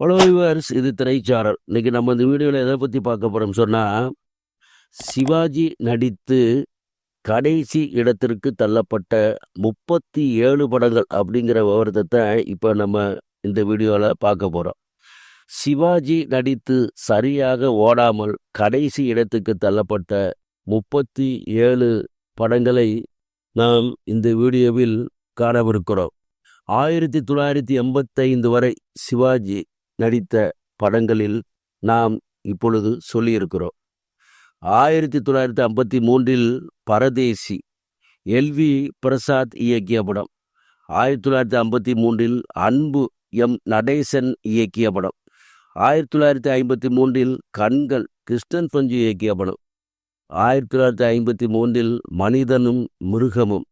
Hello viewers இது திரைச்சாரல். இன்னைக்கு நம்ம இந்த வீடியோவில் எதை பற்றி பார்க்க போகிறோம் சொன்னால் சிவாஜி நடித்து கடைசி இடத்திற்கு தள்ளப்பட்ட முப்பத்தி ஏழு படங்கள் அப்படிங்கிற விவரத்தை இப்போ நம்ம இந்த வீடியோவில் பார்க்க போகிறோம் சிவாஜி நடித்து சரியாக ஓடாமல் கடைசி இடத்துக்கு தள்ளப்பட்ட முப்பத்தி ஏழு படங்களை நாம் இந்த வீடியோவில் காணவிருக்கிறோம். ஆயிரத்தி தொள்ளாயிரத்தி எண்பத்தைந்து வரை சிவாஜி நடித்த படங்களில் நாம் இப்பொழுது சொல்லியிருக்கிறோம். ஆயிரத்தி தொள்ளாயிரத்தி ஐம்பத்தி மூன்றில் பரதேசி எல்வி பிரசாத் இயக்கிய படம். ஆயிரத்தி தொள்ளாயிரத்தி ஐம்பத்தி மூன்றில் அன்பு எம். நடேசன் இயக்கிய படம். ஆயிரத்தி தொள்ளாயிரத்தி ஐம்பத்தி மூன்றில் கண்கள் கிருஷ்ணன் பஞ்சு இயக்கிய படம். ஆயிரத்தி தொள்ளாயிரத்தி ஐம்பத்தி மூன்றில் மனிதனும் மிருகமும்.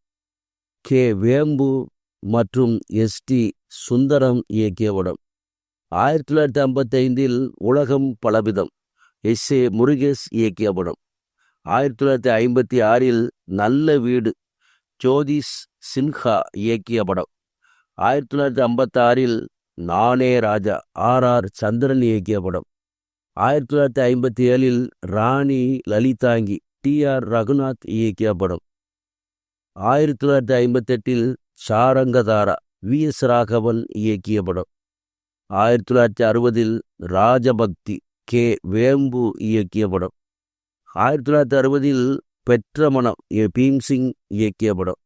கே. வேம்பு மற்றும் எஸ்டி சுந்தரம் இயக்கிய படம். ஆயிரத்தி தொள்ளாயிரத்தி ஐம்பத்தைந்தில் உலகம் பலவிதம். எஸ். ஏ. முருகேஷ் இயக்கிய படம். ஆயிரத்தி தொள்ளாயிரத்தி ஐம்பத்தி ஆறில் நல்ல வீடு ஜோதிஷ் சின்ஹா இயக்கிய படம். ஆயிரத்தி தொள்ளாயிரத்தி ஐம்பத்தாறில் நானே ராஜா ஆர். ஆர். சந்திரன் இயக்கிய படம். ஆயிரத்தி தொள்ளாயிரத்தி ஐம்பத்தி ஏழில் ராணி லலிதாங்கி டி. ஆர். ரகுநாத் இயக்கிய படம். ஆயிரத்தி தொள்ளாயிரத்தி ஐம்பத்தெட்டில் சாரங்கதாரா வி. எஸ். ராகவன் இயக்கிய படம். ஆயிரத்தி தொள்ளாயிரத்தி அறுபதில் ராஜபக்தி கே. வேம்பு இயக்கிய படம். ஆயிரத்தி தொள்ளாயிரத்தி அறுபதில் பெற்ற மனம் ஏ. பீம்சிங் இயக்கிய படம்.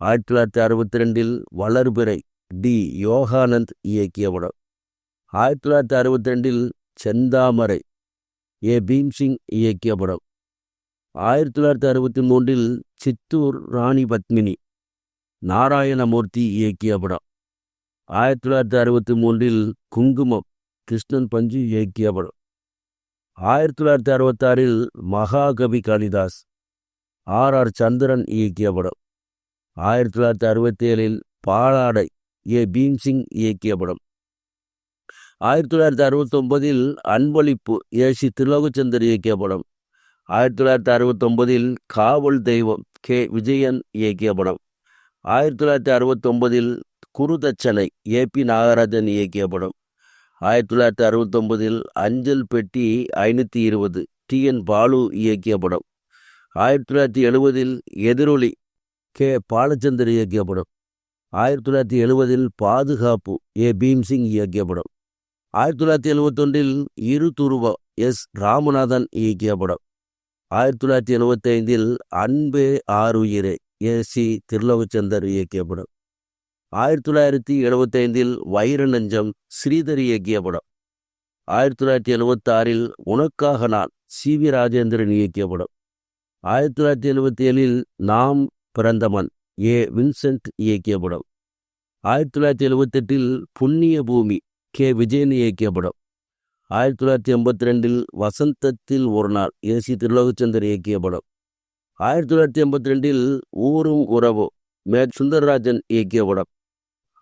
ஆயிரத்தி தொள்ளாயிரத்தி அறுபத்தி ரெண்டில் வளர்பிறை டி. யோகானந்த் இயக்கிய படம். ஆயிரத்தி தொள்ளாயிரத்தி அறுபத்தி ரெண்டில் செந்தாமரை ஏ. பீம்சிங் இயக்கிய படம் ஆயிரத்தி தொள்ளாயிரத்தி அறுபத்தி மூன்றில் சித்தூர் ராணி பத்மினி நாராயணமூர்த்தி இயக்கிய படம். ஆயிரத்தி தொள்ளாயிரத்தி அறுபத்தி மூன்றில் குங்குமம் கிருஷ்ணன் பஞ்சு இயக்கிய படம் ஆயிரத்தி தொள்ளாயிரத்தி அறுபத்தாறில் மகாகவி காளிதாஸ் ஆர் ஆர் சந்திரன் இயக்கிய படம் ஆயிரத்தி தொள்ளாயிரத்தி அறுபத்தி ஏழில் பாலாடை ஏ. பீம்சிங் இயக்கிய படம் ஆயிரத்தி தொள்ளாயிரத்தி அறுபத்தொம்பதில் அன்பளிப்பு ஏ. சி. திலோகச்சந்தர் இயக்கிய படம் ஆயிரத்தி தொள்ளாயிரத்தி அறுபத்தொம்பதில் காவல் தெய்வம் கே. விஜயன் இயக்கிய படம் ஆயிரத்தி தொள்ளாயிரத்தி அறுபத்தொம்பதில் குருதச்சனை ஏ பி நாகராஜன் இயக்கிய படம் ஆயிரத்தி தொள்ளாயிரத்தி அறுபத்தொம்பதில் அஞ்சல் பெட்டி ஐநூற்றி இருபது டி என் பாலு இயக்கிய படம் ஆயிரத்தி தொள்ளாயிரத்தி எழுபதில் எதிரொலி கே பாலச்சந்தர் இயக்கிய படம் ஆயிரத்தி தொள்ளாயிரத்தி எழுபதில் பாதுகாப்பு ஏ பீம்சிங் இயக்கிய படம் ஆயிரத்தி தொள்ளாயிரத்தி எழுபத்தொன்றில் இரு துருவ எஸ் ராமநாதன் இயக்கிய படம் ஆயிரத்தி தொள்ளாயிரத்தி எழுபத்தைந்தில் அன்பே ஆறுயிரே ஏ சி திருலோகச்சந்தர் இயக்கிய படம் ஆயிரத்தி தொள்ளாயிரத்தி எழுபத்தைந்தில் வைர நெஞ்சம் ஸ்ரீதர் இயக்கிய படம். ஆயிரத்தி தொள்ளாயிரத்தி எழுபத்தாறில் உனக்காக நான் சி வி ராஜேந்திரன் இயக்கிய படம். ஆயிரத்தி தொள்ளாயிரத்தி எழுபத்தி ஏழில் நாம் பிறந்தமன் ஏ வின்சென்ட் இயக்கிய படம். ஆயிரத்தி தொள்ளாயிரத்தி எழுபத்தெட்டில் புண்ணிய பூமி கே விஜயன் இயக்கிய படம். ஆயிரத்தி தொள்ளாயிரத்தி எண்பத்தி ரெண்டில் வசந்தத்தில் ஒரு நாள் ஏ சி திருலோகச்சந்தர் இயக்கிய படம். ஆயிரத்தி தொள்ளாயிரத்தி எண்பத்தி ரெண்டில் ஊரும் உறவோ மே சுந்தரராஜன் இயக்கிய படம்.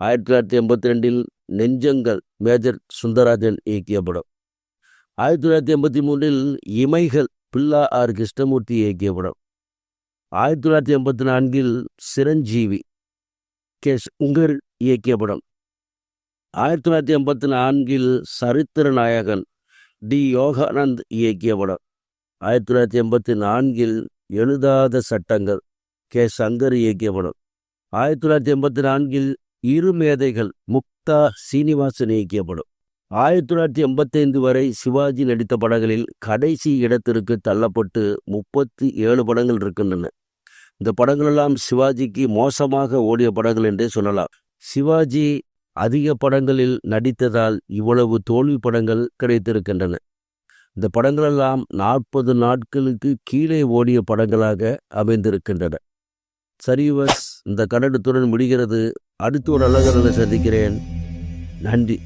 ஆயிரத்தி தொள்ளாயிரத்தி எண்பத்தி ரெண்டில் நெஞ்சங்கள் மேஜர் சுந்தரராஜன் இயக்கிய படம். ஆயிரத்தி தொள்ளாயிரத்தி எண்பத்தி மூன்றில் இமைகள் பில்லா ஆர் கிருஷ்ணமூர்த்தி இயக்கிய படம். ஆயிரத்தி தொள்ளாயிரத்தி எண்பத்தி நான்கில் சிரஞ்சீவி கே உங்கர் இயக்கிய படம். ஆயிரத்தி தொள்ளாயிரத்தி எண்பத்தி நான்கில் சரித்திர நாயகன் டி. யோகானந்த் இயக்கிய படம். ஆயிரத்தி தொள்ளாயிரத்தி எண்பத்தி நான்கில் எழுதாத சட்டங்கள் கே. சங்கர் இயக்கிய படம். ஆயிரத்தி தொள்ளாயிரத்தி எண்பத்தி நான்கில் இரு மேதைகள் முக்தா சீனிவாசன் இயக்கிய படம் ஆயிரத்தி தொள்ளாயிரத்தி எண்பத்தைந்து வரை சிவாஜி நடித்த படங்களில் கடைசி இடத்திற்கு தள்ளப்பட்டு முப்பத்தி ஏழு படங்கள் இருக்கின்றன. இந்த படங்களெல்லாம் சிவாஜிக்கு மோசமாக ஓடிய படங்கள் என்றே சொல்லலாம். சிவாஜி அதிக படங்களில் நடித்ததால் இவ்வளவு தோல்வி படங்கள் கிடைத்திருக்கின்றன. இந்த படங்களெல்லாம் நாற்பது நாட்களுக்கு கீழே ஓடிய படங்களாக அமைந்திருக்கின்றன. சரிவஸ் இந்த கடனத்துடன் முடிகிறது. அடுத்து ஒரு அழகரில் சந்திக்கிறேன். நன்றி.